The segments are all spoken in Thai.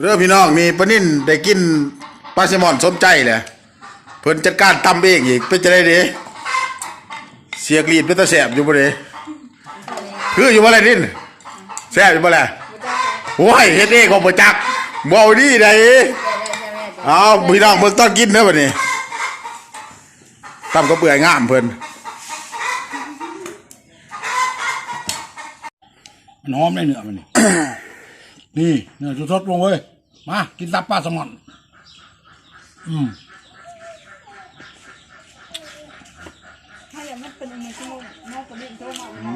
เรื่องพี่น้องนี่ปานินได้กินปลาแซลมอนสมใจเลยเพิ่นจัดการตำเองอีกเป็นจะได้เด้เสียกรีดเป็นตาแสบอยู่บ่เด้คืออยู่บ่ล่ะนินแสบอยู่บ่ล่ะโอ้ยเฮ็ดเองของบ่จักบ่เอาดีได้เอาพี่น้องเบิ่งตอนกินเด้อบัดนี้ตำก็เปื่อยงามเพิ่นมันหอมได้เนื้อมันนี่ นี่เนื้อสดๆลงเว้ย มากินตับปลาสมอน อืมถ้าอย่างนั้นเป็นยังไงที่โมนอกจากนี้ก็มา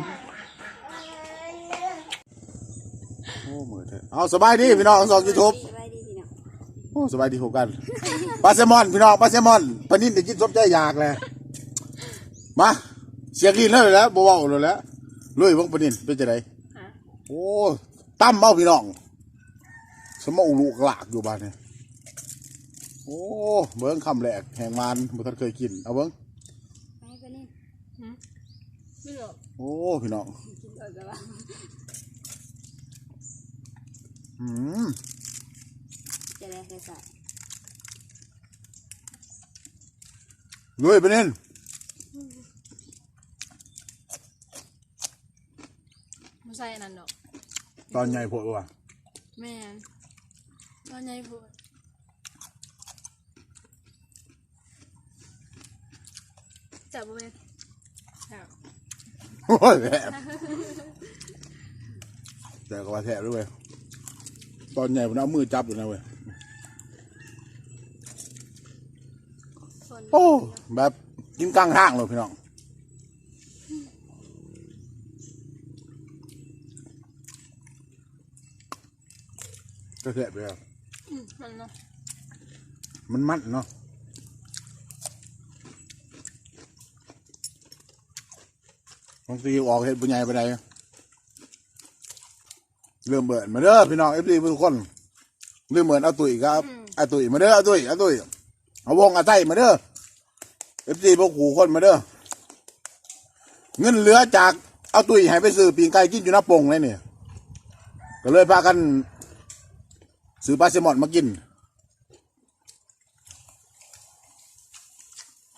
โอ้มือเถอะเอาสบายดีพี่น้องทั้งสอง YouTube สบายดีพี่น้องโอ้สบายดีพบกันปลาแซลมอนพี่น้องปลาแซลมอนปลานิ่นได้กินสมใจอยากเลยมาเสียงลีนแล้วแหล้วบ่เว้าแล้วแหล้วลุยเบิ่งปลานิ่นเป็นจังไดโอ้ตั้มเมาพี่น้อง สมองลูกหลากอยู่บ้านนี่โอ้เบิ่งคำแรกแห่งมานบ่ทันเคยกินเอาเบิ่งไปกันนี่ฮะไม่หรอกโอ้พี่น้องกินเออกันว่าอืมจะได้ใส่ใส่ลุยปลานิ่นไม่ใช่อันนั้นดอกตอนใหญ่โพดว่ะแม่ นตอนใหญ่พูดจับบ่แม่นจับโอ้ยแซ่บแต่ก็ว่าแซ่บด้วยเวยตอนใหญ่ผมเอามือจับอยู่นะเว้ย คนโอ้ แบบกินกลางทางเลยพี่น้อง ก็แซ่บเลยอะอื มมันเนาะมันมันเนาะบางทีออกเห็ดบุญใหญ่ไปไหนเริ่มเบิดมาเด้อพี่น้องเอฟซีทุกคนเริ่มเบิดเอาตุ๋ยครับเอาตุ๋ยมาเด้อเอาตุ๋ยเอาตุ๋ยเอาวงเอาไส้มาเด้อเอฟซีพวกขู่คนมาเด้อเงินเหลือจากเอาตุ๋ยให้ไปซื้อปีงไก่กินอยู่หน้าปงเลยเนี่ยก็เลยพากัน ซื้อปลาแซลมอนมากิน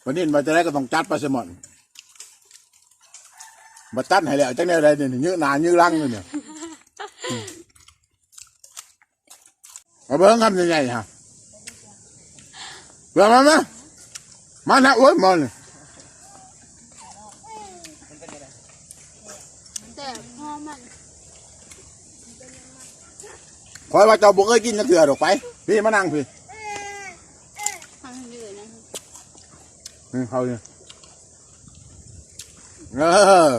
วันนี้มาจะได้ก็ต้องจัดปลาแซลมอนมาจัดให้แล้วจังแนวใดเนี่ยยื้อหนายื้อรังเลยเนี่ยมาเบิ้งคำใหญ่ๆฮะเบิ้งมามามาหนะโอ้ยมอนแต่พ่อมัน คอยว่าเจ้าบุกเคยกินนักเถื่อดอกไป พี่มานั่งพี่ทำให้ดื้อนะนี่เขาเนี่ยเออ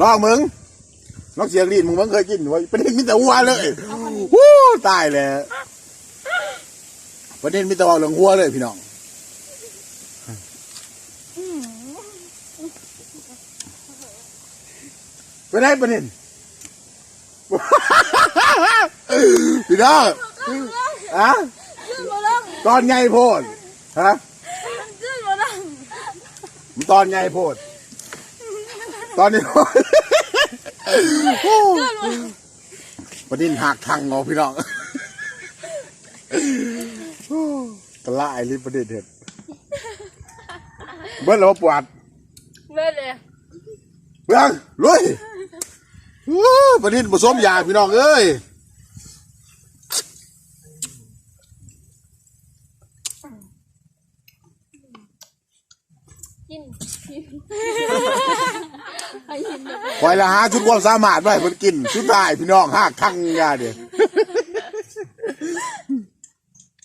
ลองมึงลองเสียงดีนมึงมึงเคยกินไว้ประเด็นมีแต่หัวเลยวู้ตายแล้วประเด็นมีแต่ว่าเหลืองหัวเลยพี่น้องไปไหนประเด็น พี่น้องอะตอนไงโพดฮะดื้อมาแล้วมันตอนไงโพด ตอนนี้โพดประเด็นหักทางงอพี่น้องกระไล่ลิประเด็นเห็ดเบิ้ลแล้วปวดเว้ยเลยเบิ้งลุยวู้ประเด็นผสมยาพี่น้องเอ้ย กินกินไอ้ยินแบบคอยละหาชุดความสามารถไว้เพิ่นกินชุดได้พี่น้องหักทางยาเด้อ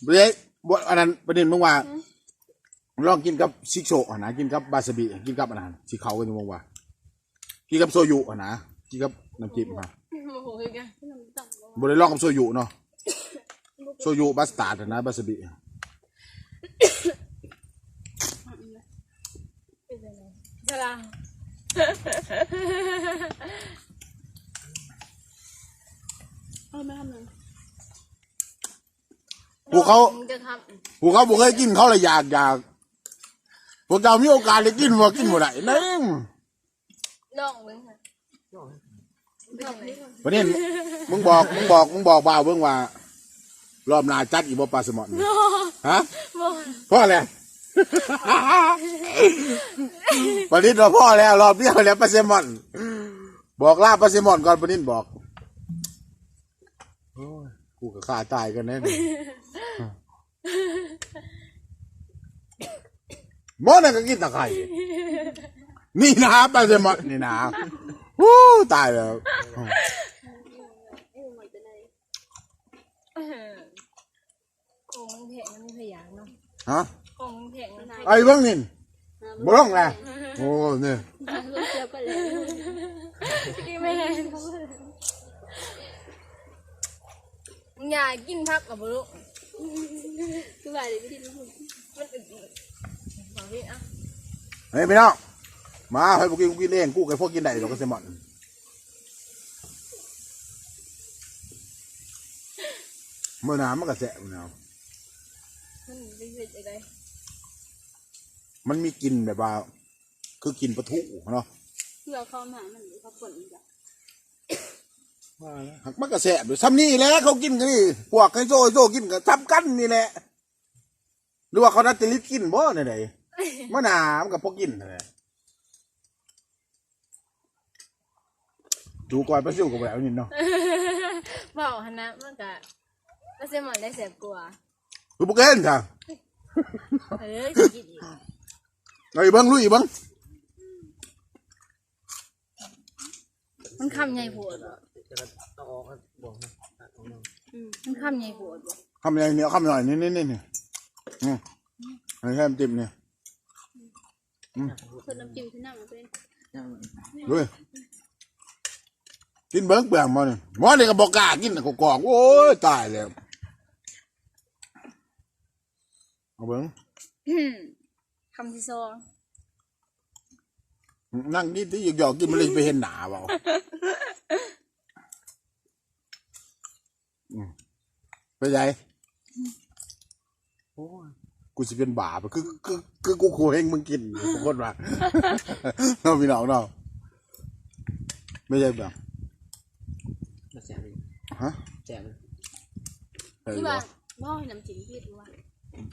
เบ้บ่อันนั้นประเด็นมึงว่าลองกินกับซิกโซอะนะกินกับบาสบิกินกับอันนั้นสีเขากันมองว่ากินกับโซยุอะนะกินกับน้ำจิ้มค่ะโมโหคือกันน้ำต่ำลงบริลองกับโซยุเนาะโซยุบัสตาร์ดอะนะบาสบิ สลาเอาไม่ทำเลยพวกเขามึงจะทพวกเขาบอกให้กินเขาเลยอยากอยากพวกเรามีโอกาสได้กินว่ากินบ่ได้นั่งำลองเว้ยค่ะวันนี้มึงบอกมึงบอกมึงบอกบ่าวเบิ่งว่า รอบหน้าจัดอีบ่ปลาสมอนนี่ฮะพ่อแล้ว วันนี้เราพ่อแล้วรอบเดียวแล้วปลาแซลมอน บอกลาปลาแซลมอนก่อนปนินบอกโอ้ยกูกับข้าตายกันแน่นี่หมอนั่นก็กินตะไคร่นี่นะปลาแซลมอนนี่นะวู้ตายแล้วโอ้มันแพงมันพยางเนาะฮะโอ้มัน แพงมันไอ้เบิ่งนี่บ่ร้องแหละโอ้เนี่ยลูกเจียวก็เลยกินไม่แพงมึงอยากกินพักกับลูกคือว่าเดี๋ยวไม่ได้รู้มันอึดบอกพี่อะเฮ้ยพี่น้องมาให้พวกกินกูกินเองกูกับพวกกินได้ดอกปลาแซลมอนเมื่อหน้ำมันก็แสบเนาะมันเป็นเผ็ดอะไร มันมีกลิ่นแบบว่า คือกินปลาทูเนาะเพื่อเข้ามามันเขาปนจ้ะหักมันก็แสบอยู่ซ้ำนี่แหละเขากินกันนี่พวกไฮโซไฮโซกินกันซ้ำกันนี่แหละหรือว่าเขานัดจะลิดกินบ่ไหนไหนๆมันหนามันกับพวกกินนั่นแหละจูก่อยปลาซิวกับแบบนี้เนาะบอกฮะนะมันก็ก็เซมอนได้เสียบกว่าคือพวกเล่นจ้ะเออสิกินอีก ไอ้เบิ้งลุยเบิ้งมันคำใหญ่ปวดบ่อืมมันคำใหญ่ปวดบ่คำยังเหนียวคำหน่อยนี่นี่นี่นี่อืมอันนี้แค่มนจิ้มเนี่ยคนน้ำจิ้มที่นั่งมันเป็นลุยกินเบิ้งเปลืองมาเนี่ยหมอนี่ก็บอกกล้ากินน่ะกอกๆโอ้ยตายแล้วเอาเบิ้ง อืม คำที่สองนั่งกินที่หยอกๆกินมันเลยไปเห็นหนาเปล่าอืมไปไหนโอ้ยกูจะเป็นบาปอะคือคือคือกูขู่เฮงมึงกินทุกคนว่าเราพี่น้องเนาะไม่ใช่แบบมาแจกเลยฮะแจกเลยเออที่ว่าบ่ให้น้ำจิ้มพิษว่า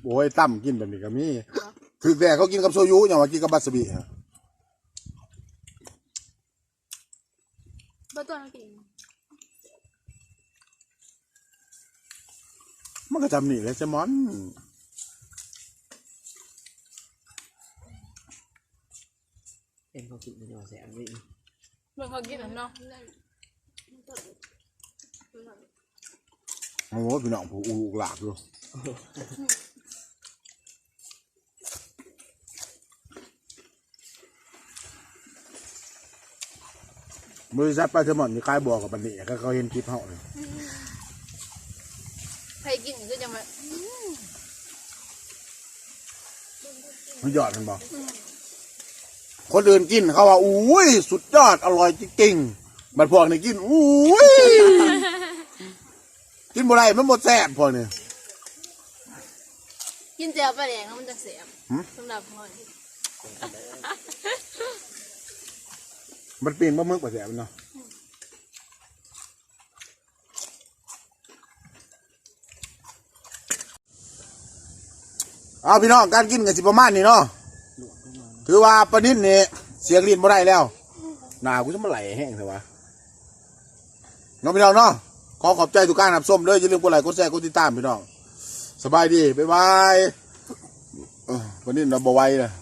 โอ้ยตั้มกินแบบนี้ก็มี คือแต่เขากินกับโซยุอย่างว่ากินกับบัสบิอะบ่ต้องน้ำจิ้มมันก็จำนี่แหละแซลมอนเป็นเขากินมันจะมาแจกเลยมันเขากินเนาะโอ้โหพี่น้องผู้อูหลากอยู่ บริษัทปลาแซลมอนมีขายบัวกับบันนี่ก็เขาเห็นคลิปเขาเลยใครกินก็จะมามันยอดมันบอกคนอื่นกินเขาว่าอุ้ยสุดยอดอร่อยจริงๆบัดพวกนี่กินอุ้ยกินบ่ได้มันหมดแซ่บพวกนี่กินเจียวปลาแดงแล้วมันจะเสียบหืมสำหรับพ่อย มันปีนปลาหมึกบ่แซ่บมันเนาะเอาพี่น้องการกินกันสิประมาณนี้เนาะถือว่าปลานิ่นนี่เสียงลิ้นบ่ได้แล้วหนากูจะมาไหลแห้งเถอะวะน้องพี่น้องเนาะขอขอบใจทุกการรับชมเลยอย่าลืมกดไลค์กดแชร์กดติดตามพี่น้องสบายดีบ๊ายบายวันนี้เราบ่ไหวเลย